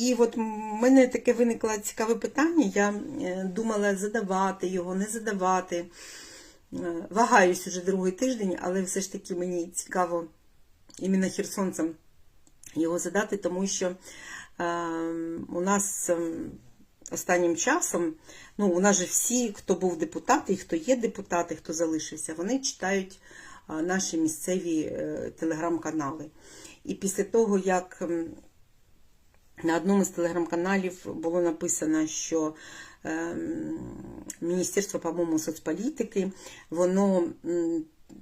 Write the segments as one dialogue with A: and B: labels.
A: І от в мене таке виникло цікаве питання. Я е, думала задавати його, не задавати. Е, Вагаюсь уже другий тиждень, але все ж таки мені цікаво іменно херсонцям його задати, тому що е, у нас е, останнім часом, ну, у нас же всі, хто був депутат і хто є депутати, хто залишився, вони читають е, наші місцеві телеграм-канали. І після того, як м, на одному з телеграм-каналів було написано, що Міністерство, по-моєму, соцполітики, воно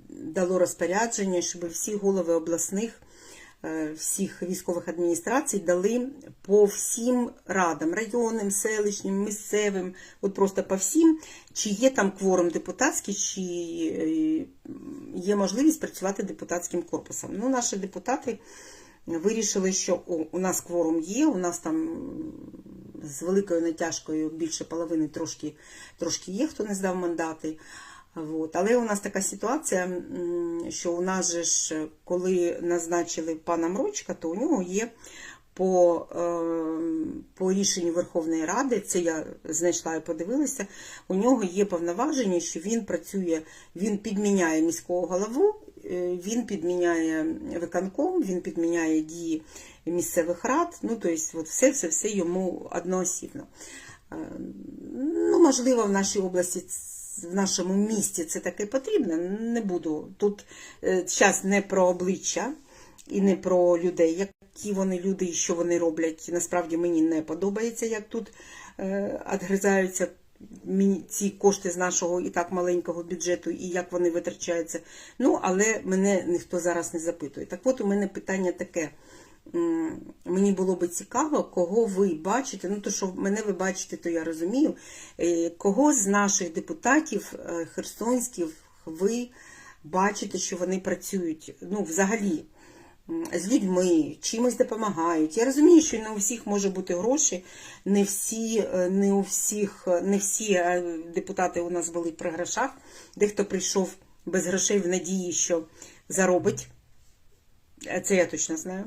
A: дало розпорядження, щоб всі голови обласних е, всіх військових адміністрацій дали по всім радам, районним, селищним, місцевим, от просто по всім, чи є там кворум депутатський, чи е, є можливість працювати депутатським корпусом. Ну, наші депутати вирішили, що о, у нас кворум є, у нас там з великою натяжкою більше половини трошки, трошки є, хто не здав мандати. От. Але у нас така ситуація, що у нас же ж, коли назначили пана Мрочка, то у нього є по, е, по рішенню Верховної Ради, це я знайшла і подивилася, у нього є повноваження, що він працює, він підміняє міського голову, він підміняє виконком, він підміняє дії місцевих рад, ну, тобто, от все, все, все йому одноосібно. Е, Ну, можливо, в нашій області, в нашому місті це таке потрібно. Не буду. Тут зараз не про обличчя і не про людей, які вони люди і що вони роблять. Насправді мені не подобається, як тут е, відгризаються ці кошти з нашого і так маленького бюджету, і як вони витрачаються. Ну, але мене ніхто зараз не запитує. Так от у мене питання таке. Мені було би цікаво, кого ви бачите. Ну, то, що мене ви бачите, то я розумію. Е, Кого з наших депутатів е, херсонських ви бачите, що вони працюють? Ну, взагалі, з людьми, чимось допомагають. Я розумію, що не у всіх може бути гроші, не всі, е, не у всіх, е, не всі е, депутати у нас були при грошах. Дехто прийшов без грошей в надії, що заробить. Це я точно знаю.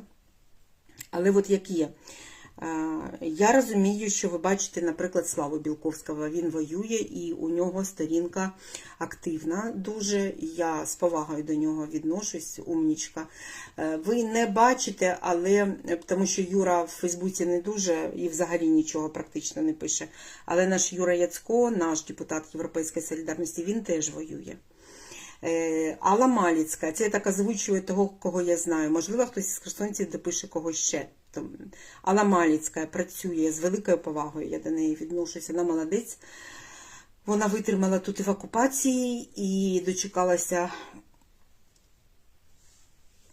A: Але от як є. Е, Я розумію, що ви бачите, наприклад, Славу Білковського. Він воює і у нього сторінка активна дуже. Я з повагою до нього відношусь, умнічка. Е, Ви не бачите, але е, тому що Юра в Фейсбуці не дуже і взагалі нічого практично не пише. Але наш Юра Яцько, наш депутат Європейської солідарності, він теж воює. Алла Маліцька, це я так озвучую того, кого я знаю. Можливо, хтось із херсонців допише когось ще. Алла Маліцька працює з великою повагою, я до неї відношуся, вона молодець. Вона витримала тут і в окупації і дочекалася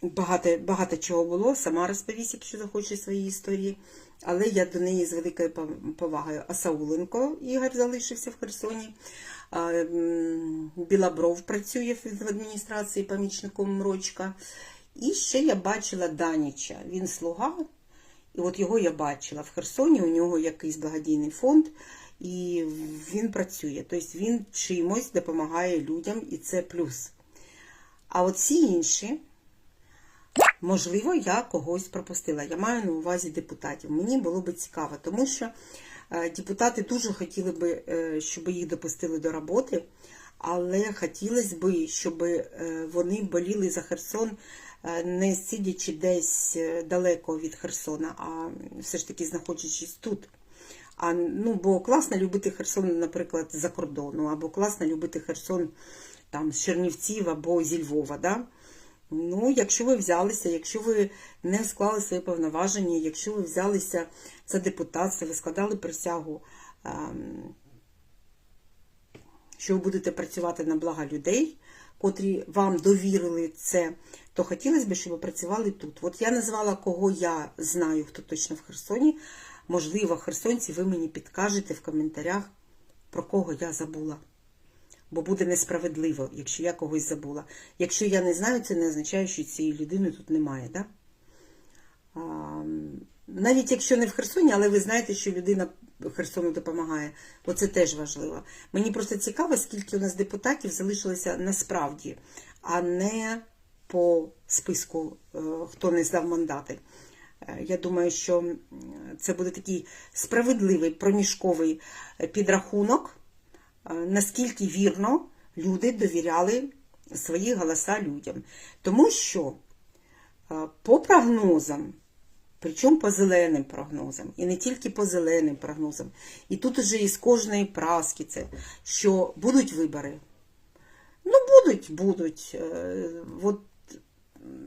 A: багато, багато чого було, сама розповість, якщо захоче свої історії. Але я до неї з великою повагою. А Сауленко Ігор залишився в Херсоні. Білобров працює в адміністрації помічником Мрочка. І ще я бачила Даніча. Він слуга, і от його я бачила в Херсоні. У нього якийсь благодійний фонд, і він працює. Тобто він чимось допомагає людям, і це плюс. А от всі інші. Можливо, я когось пропустила. Я маю на увазі депутатів. Мені було би цікаво, тому що е, депутати дуже хотіли би, е, щоб їх допустили до роботи, але хотілося б, щоб е, вони боліли за Херсон, е, не сидячи десь е, далеко від Херсона, а все ж таки знаходячись тут. А, ну, бо класно любити Херсон, наприклад, за кордону, або класно любити Херсон там, з Чернівців або зі Львова. Да? Ну, якщо ви взялися, якщо ви не склали свої повноваження, якщо ви взялися за депутатство, ви складали присягу, ем, що ви будете працювати на блага людей, котрі вам довірили це, то хотілося б, щоб ви працювали тут. От я назвала, кого я знаю, хто точно в Херсоні. Можливо, херсонці, ви мені підкажете в коментарях, про кого я забула. Бо буде несправедливо, якщо я когось забула. Якщо я не знаю, це не означає, що цієї людини тут немає. Да? А, навіть якщо не в Херсоні, але ви знаєте, що людина Херсону допомагає. Оце теж важливо. Мені просто цікаво, скільки у нас депутатів залишилося насправді, а не по списку, е, хто не здав мандати. Е, Я думаю, що це буде такий справедливий проміжковий е, підрахунок, наскільки вірно люди довіряли свої голоса людям. Тому що по прогнозам, причому по зеленим прогнозам, і не тільки по зеленим прогнозам, і тут уже із кожної праски це, що будуть вибори. Ну, будуть, будуть. Е, От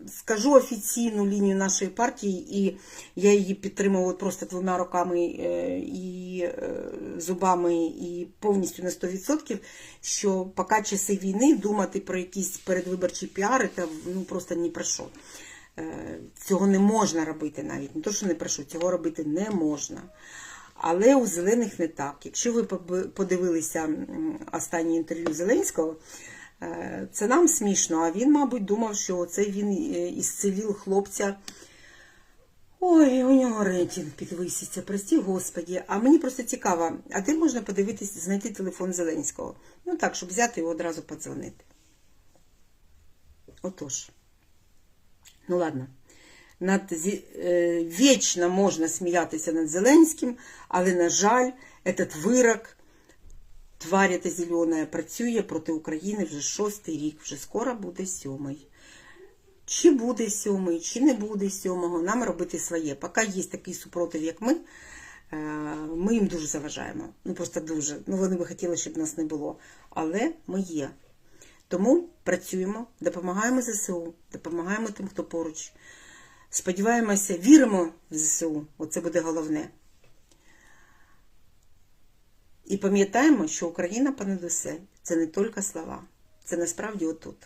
A: скажу офіційну лінію нашої партії, і я її підтримую просто двома руками е, і е, зубами, і повністю на 100%, що поки часи війни думати про якісь передвиборчі піари, та ну просто ні про що. Е, Цього не можна робити навіть. Не то, що не про що, цього робити не можна. Але у зелених не так. Якщо ви подивилися останнє інтерв'ю Зеленського, е, це нам смішно, а він, мабуть, думав, що це він е, ісцелів хлопця. Ой, у нього рейтинг підвиситься, прості господі. А мені просто цікаво, а де можна подивитись, знайти телефон Зеленського? Ну так, щоб взяти і одразу подзвонити. Отож. Ну ладно. Над, е, вічно можна сміятися над Зеленським, але, на жаль, этот вирок, тварь та зелена, працює проти України вже шостий рік, вже скоро буде сьомий. Чи буде сьомий, чи не буде сьомого, нам робити своє. Поки є такий супротив, як ми, е, ми їм дуже заважаємо. Ну просто дуже. Ну вони би хотіли, щоб нас не було. Але ми є. Тому працюємо, допомагаємо ЗСУ, допомагаємо тим, хто поруч. Сподіваємося, віримо в ЗСУ. Оце буде головне. І пам'ятаємо, що Україна понад усе це не тільки слова, це насправді отут.